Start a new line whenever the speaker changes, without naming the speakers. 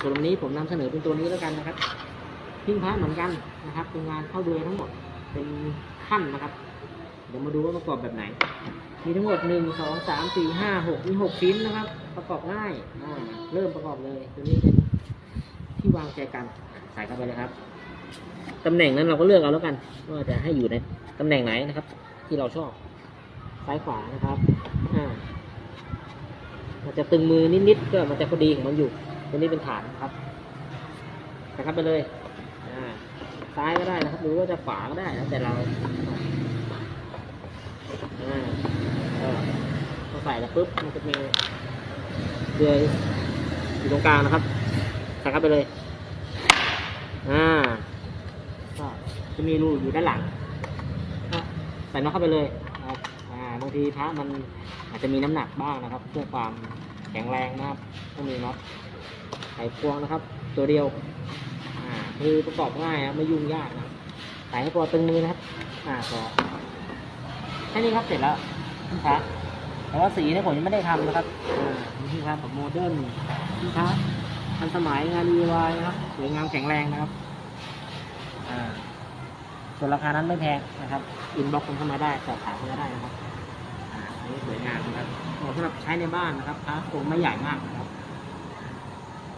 ส่วนวันนี้ผมนำเสนอเป็นตัวนี้แล้วกันนะครับ พิ้งพระเหมือนกันนะครับเป็นงานเข้าเดือยทั้งหมดเป็นขั้นนะครับ เดี๋ยวมาดูว่าประกอบแบบไหน มีทั้งหมดหนึ่งสองสามสี่ห้าหกมีหกชิ้นนะครับ ประกอบง่ายอ่าเริ่มประกอบเลยตัวนี้เป็นที่วางใจกันใส่เข้าไปเลยครับตำแหน่งนั้นเราก็เลือกเอาแล้วกันว่าจะให้อยู่ในตำแหน่งไหนนะครับ ที่เราชอบซ้ายขวานะครับอ่ามันจะตึงมือนิดๆก็มันจะพอดีของมันอยู่ ตัวนี้เป็นฐานครับใส่เข้าไปเลยซ้ายก็ได้นะครับ หรือว่าจะขวาก็ได้แล้วแต่เราอ่าก็พอใส่แล้วปุ๊บมันจะมีเดือยอยู่ตรงกลางนะครับใส่เข้าไปเลย อ่าก็จะมีรูอยู่ด้านหลังใส่น็อตเข้าไปเลยครับอ่าบางทีพระมันอาจจะมีน้ำหนักบ้างนะครับ เพื่อความ แข็งแรงนะครับต้องมีน็อตไขควงนะครับ ตัวเดียวอ่าคือประกอบง่ายนะไม่ยุ่งยากนะใส่ให้พอตึงมือนะครับอ่าพอแค่นี้ครับเสร็จแล้วพี่พระแต่ว่าสีเนี่ยผมยังไม่ได้ทำนะครับอ่านี่คือครับแบบโมเดิร์นพี่พระทันสมัยงาน DIY นะครับสวยงามแข็งแรงนะครับอ่าส่วนราคานั้นไม่แพงนะครับ อินบ็อกซ์เข้ามาได้สอบถามเข้ามาได้นะครับอ่าอันนี้สวยงาม สำหรับใช้ในบ้านนะครับพระคงไม่ใหญ่มากนะครับ